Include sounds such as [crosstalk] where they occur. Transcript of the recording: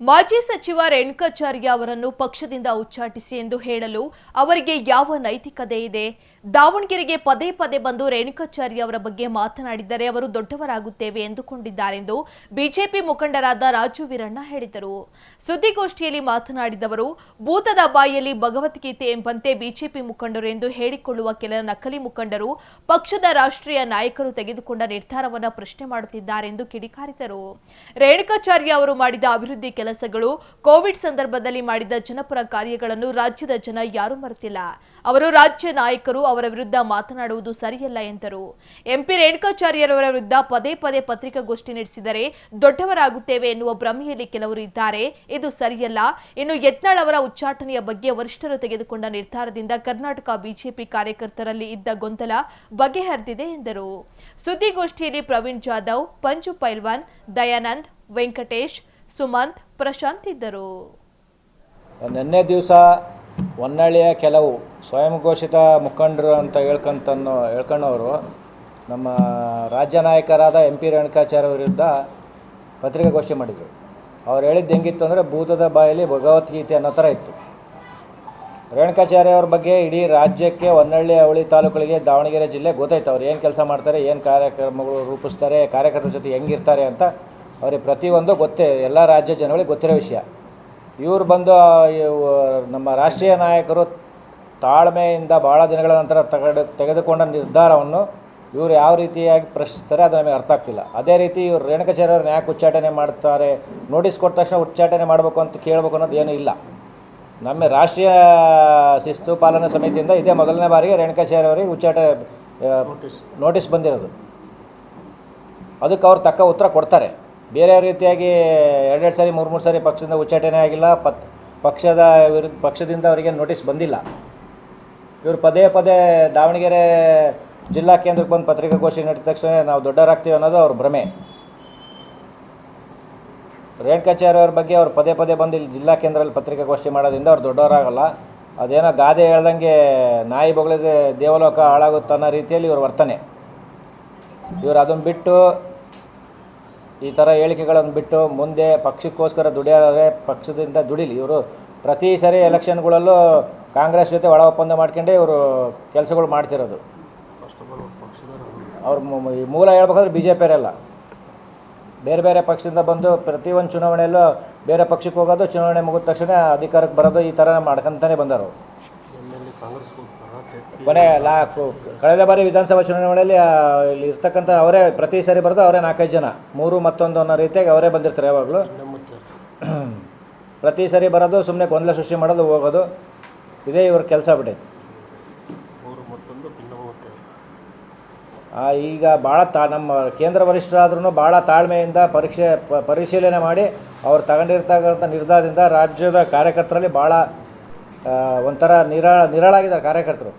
ಮಾಜಿ ಸಚಿವ ರೇಣುಕಾಚಾರ್ಯ ಅವರನ್ನು ಪಕ್ಷದಿಂದ ಉಚ್ಚಾಟಿಸಿ ಎಂದು ಹೇಳಲು ಅವರಿಗೆ ಯಾವ ನೈತಿಕತೆ ಇದೆ? ದಾವಣಗೆರೆಗೆ ಪದೇ ಪದೇ ಬಂದು ರೇಣುಕಾಚಾರ್ಯ ಅವರ ಬಗ್ಗೆ ಮಾತನಾಡಿದರೆ ಅವರು ದೊಡ್ಡವರಾಗುತ್ತೇವೆ ಎಂದುಕೊಂಡಿದ್ದಾರೆಂದು ಬಿಜೆಪಿ ಮುಖಂಡರಾದ ರಾಜು ವೀರಣ್ಣ ಹೇಳಿದರು. ಸುದ್ದಿಗೋಷ್ಠಿಯಲ್ಲಿ ಮಾತನಾಡಿದವರು, ಭೂತದ ಬಾಯಿಯಲ್ಲಿ ಭಗವದ್ಗೀತೆ ಎಂಬಂತೆ ಬಿಜೆಪಿ ಮುಖಂಡರು ಎಂದು ಹೇಳಿಕೊಳ್ಳುವ ಕೆಲ ನಕಲಿ ಮುಖಂಡರು ಪಕ್ಷದ ರಾಷ್ಟ್ರೀಯ ನಾಯಕರು ತೆಗೆದುಕೊಂಡ ನಿರ್ಧಾರವನ್ನು ಪ್ರಶ್ನೆ ಮಾಡುತ್ತಿದ್ದಾರೆಂದು ಕಿಡಿಕಾರಿದರು. ರೇಣುಕಾಚಾರ್ಯ ಅವರು ಮಾಡಿದ ಅಭಿವೃದ್ಧಿ ಕೆಲಸಗಳು ಕೋವಿಡ್ ಸಂದರ್ಭದಲ್ಲಿ ಮಾಡಿದ ಜನಪರ ಕಾರ್ಯಗಳನ್ನು ರಾಜ್ಯದ ಜನ ಯಾರೂ ಮರೆತಿಲ್ಲ. ಅವರು ರಾಜ್ಯ ನಾಯಕರು ಅವರ ವಿರುದ್ಧ ಮಾತನಾಡುವುದು ಸರಿಯಲ್ಲ ಎಂದರು. ಎಂಪಿ ರೇಣುಕಾಚಾರ್ಯರವರ ವಿರುದ್ಧ ಪದೇ ಪದೇ ಪತ್ರಿಕಾಗೋಷ್ಠಿ ನಡೆಸಿದರೆ ದೊಡ್ಡವರಾಗುತ್ತೇವೆ ಎನ್ನುವ ಭ್ರಮೆಯಲ್ಲಿ ಕೆಲವರು ಇದ್ದಾರೆ. ಇದು ಸರಿಯಲ್ಲ. ಇನ್ನು ಯತ್ನಾಳ್ ಅವರ ಉಚ್ಚಾಟನೆಯ ಬಗ್ಗೆ ವರಿಷ್ಠರು ತೆಗೆದುಕೊಂಡ ನಿರ್ಧಾರದಿಂದ ಕರ್ನಾಟಕ ಬಿಜೆಪಿ ಕಾರ್ಯಕರ್ತರಲ್ಲಿ ಇದ್ದ ಗೊಂದಲ ಬಗೆಹರಿದಿದೆ ಎಂದರು. ಸುದ್ದಿಗೋಷ್ಠಿಯಲ್ಲಿ ಪ್ರವೀಣ್ ಜಾಧವ್, ಪಂಚು ಪೈಲ್ವಾನ್, ದಯಾನಂದ್, ವೆಂಕಟೇಶ್ ಸುಮಂತ್ ಪ್ರಶಾಂತ್ ಇದ್ದರು. ನಿನ್ನೆ ದಿವಸ ಹೊನ್ನಳ್ಳಿಯ ಕೆಲವು ಸ್ವಯಂ ಘೋಷಿತ ಮುಖಂಡರು ಅಂತ ಹೇಳ್ಕಂತ ಹೇಳ್ಕೊಂಡವರು ನಮ್ಮ ರಾಜ್ಯ ನಾಯಕರಾದ ಎಂ ಪಿ ರೇಣುಕಾಚಾರ್ಯ ವಿರುದ್ಧ ಪತ್ರಿಕಾಗೋಷ್ಠಿ ಮಾಡಿದರು. ಅವ್ರು ಹೇಳಿದ್ದು ಹೆಂಗಿತ್ತು ಅಂದರೆ ಭೂತದ ಬಾಯಲ್ಲಿ ಭಗವದ್ಗೀತೆ ಅನ್ನೋ ಥರ ಇತ್ತು. ರೇಣುಕಾಚಾರ್ಯ ಅವ್ರ ಬಗ್ಗೆ ಇಡೀ ರಾಜ್ಯಕ್ಕೆ ಹೊನ್ನಳ್ಳಿ ಅವಳಿ ತಾಲೂಕುಗಳಿಗೆ ದಾವಣಗೆರೆ ಜಿಲ್ಲೆ ಗೊತ್ತಾಯ್ತು. ಅವ್ರು ಏನು ಕೆಲಸ ಮಾಡ್ತಾರೆ, ಏನು ಕಾರ್ಯಕ್ರಮಗಳು ರೂಪಿಸ್ತಾರೆ, ಕಾರ್ಯಕರ್ತರ ಜೊತೆ ಹೆಂಗಿರ್ತಾರೆ ಅಂತ ಅವ್ರಿಗೆ ಪ್ರತಿಯೊಂದು ಗೊತ್ತೇ ಎಲ್ಲ ರಾಜ್ಯ ಜನಗಳಿಗೆ ಗೊತ್ತಿರೋ ವಿಷಯ. ಇವ್ರು ಬಂದು ನಮ್ಮ ರಾಷ್ಟ್ರೀಯ ನಾಯಕರು ತಾಳ್ಮೆಯಿಂದ ಭಾಳ ದಿನಗಳ ನಂತರ ತಗಡು ತೆಗೆದುಕೊಂಡ ನಿರ್ಧಾರವನ್ನು ಇವರು ಯಾವ ರೀತಿಯಾಗಿ ಪ್ರಶ್ನಿಸ್ತಾರೆ ಅದು ನಮಗೆ ಅರ್ಥ ಆಗ್ತಿಲ್ಲ. ಅದೇ ರೀತಿ ಇವರು ರೇಣುಕಾಚಾರ್ಯ ಅವ್ರನ್ನ ಯಾಕೆ ಉಚ್ಚಾಟನೆ ಮಾಡ್ತಾರೆ ನೋಟಿಸ್ ಕೊಟ್ಟ ತಕ್ಷಣ ಉಚ್ಚಾಟನೆ ಮಾಡಬೇಕು ಅಂತ ಕೇಳಬೇಕು ಅನ್ನೋದು ಏನೂ ಇಲ್ಲ. ನಮ್ಮ ರಾಷ್ಟ್ರೀಯ ಶಿಸ್ತು ಪಾಲನಾ ಸಮಿತಿಯಿಂದ ಇದೇ ಮೊದಲನೇ ಬಾರಿಗೆ ರೇಣುಕಾಚಾರ್ಯ ಅವರಿಗೆ ಉಚ್ಚಾಟನೆ ನೋಟಿಸ್ ಬಂದಿರೋದು. ಅದಕ್ಕೆ ಅವ್ರು ತಕ್ಕ ಉತ್ತರ ಕೊಡ್ತಾರೆ. ಬೇರೆ ರೀತಿಯಾಗಿ ಎರಡೆರಡು ಸಾರಿ, ಮೂರು ಮೂರು ಸಾರಿ ಪಕ್ಷದಿಂದ ಉಚ್ಚಾಟನೆ ಆಗಿಲ್ಲ. ಪತ್, ಪಕ್ಷದ ವಿರುದ್ಧ, ಪಕ್ಷದಿಂದ ಅವರಿಗೆ ನೋಟಿಸ್ ಬಂದಿಲ್ಲ. ಇವರು ಪದೇ ಪದೇ ದಾವಣಗೆರೆ ಜಿಲ್ಲಾ ಕೇಂದ್ರಕ್ಕೆ ಬಂದು ಪತ್ರಿಕಾಗೋಷ್ಠಿ ನಡೆದ ತಕ್ಷಣ ನಾವು ದೊಡ್ಡವರಾಗ್ತೀವಿ ಅನ್ನೋದು ಅವ್ರ ಭ್ರಮೆ. ರೇಣುಕಾಚಾರ್ಯ ಅವ್ರ ಬಗ್ಗೆ ಅವ್ರು ಪದೇ ಪದೇ ಬಂದು ಇಲ್ಲಿ ಜಿಲ್ಲಾ ಕೇಂದ್ರದಲ್ಲಿ ಪತ್ರಿಕಾಗೋಷ್ಠಿ ಮಾಡೋದ್ರಿಂದ ಅವ್ರು ದೊಡ್ಡವರಾಗಲ್ಲ. ಅದೇನೋ ಗಾದೆ ಹೇಳ್ದಂಗೆ ನಾಯಿ ಬೊಗಳಿದೆ ದೇವಲೋಕ ಹಾಳಾಗುತ್ತೆ ಅನ್ನೋ ರೀತಿಯಲ್ಲಿ ಇವ್ರ ವರ್ತನೆ. ಇವರು ಅದನ್ನು ಬಿಟ್ಟು ಈ ಥರ ಹೇಳಿಕೆಗಳನ್ನು ಬಿಟ್ಟು ಮುಂದೆ ಪಕ್ಷಕ್ಕೋಸ್ಕರ ದುಡಿಯೋದಾದರೆ ಪಕ್ಷದಿಂದ ದುಡಿಲಿ. ಇವರು ಪ್ರತಿ ಸರಿ ಎಲೆಕ್ಷನ್ಗಳಲ್ಲೂ ಕಾಂಗ್ರೆಸ್ ಜೊತೆ ಒಳ ಒಪ್ಪಂದ ಮಾಡ್ಕೊಂಡೆ ಇವರು ಕೆಲಸಗಳು ಮಾಡ್ತಿರೋದು. ಅವ್ರ ಮೂಲ ಹೇಳ್ಬೇಕಾದ್ರೆ ಬಿ ಜೆ ಪಿಯರೆಲ್ಲ ಬೇರೆ ಬೇರೆ ಪಕ್ಷದಿಂದ ಬಂದು ಪ್ರತಿಯೊಂದು ಚುನಾವಣೆಯಲ್ಲೂ ಬೇರೆ ಪಕ್ಷಕ್ಕೆ ಹೋಗೋದು ಚುನಾವಣೆ ಮುಗಿದ ತಕ್ಷಣ ಅಧಿಕಾರಕ್ಕೆ ಬರೋದು ಈ ಥರ ಮಾಡ್ಕೊಂತಾನೆ ಬಂದರು ಕೊನೆ ಲಾ ಕಳೆದ ಬಾರಿ ವಿಧಾನಸಭಾ ಚುನಾವಣೆಯಲ್ಲಿ ಇಲ್ಲಿ ಇರ್ತಕ್ಕಂಥ ಅವರೇ ಪ್ರತಿ ಸಾರಿ ಬರೋದು ಅವರೇ ನಾಲ್ಕೈದು ಜನ. ಮೂರು ಮತ್ತೊಂದು ಅನ್ನೋ ರೀತಿಯಾಗಿ ಅವರೇ ಬಂದಿರ್ತಾರೆ ಯಾವಾಗಲೂ. [clears throat] ಪ್ರತಿ ಸರಿ ಬರೋದು ಸುಮ್ಮನೆ ಗೊಂದಲ ಸೃಷ್ಟಿ ಮಾಡೋದು ಹೋಗೋದು. ಇದೇ ಇವ್ರ ಕೆಲಸ ಬಿಟ್ಟೈತೆ ಈಗ ಭಾಳ ತಾ ನಮ್ಮ ಕೇಂದ್ರ ವರಿಷ್ಠರಾದ್ರೂ ಭಾಳ ತಾಳ್ಮೆಯಿಂದ ಪರೀಕ್ಷೆ ಪರಿಶೀಲನೆ ಮಾಡಿ ಅವ್ರು ತಗೊಂಡಿರ್ತಕ್ಕಂಥ ನಿರ್ಧಾರದಿಂದ ರಾಜ್ಯದ ಕಾರ್ಯಕರ್ತರಲ್ಲಿ ಭಾಳ ಒಂಥರ ನಿರಾಳ ನಿರಾಳಾಗಿದ್ದಾರೆ ಕಾರ್ಯಕರ್ತರು.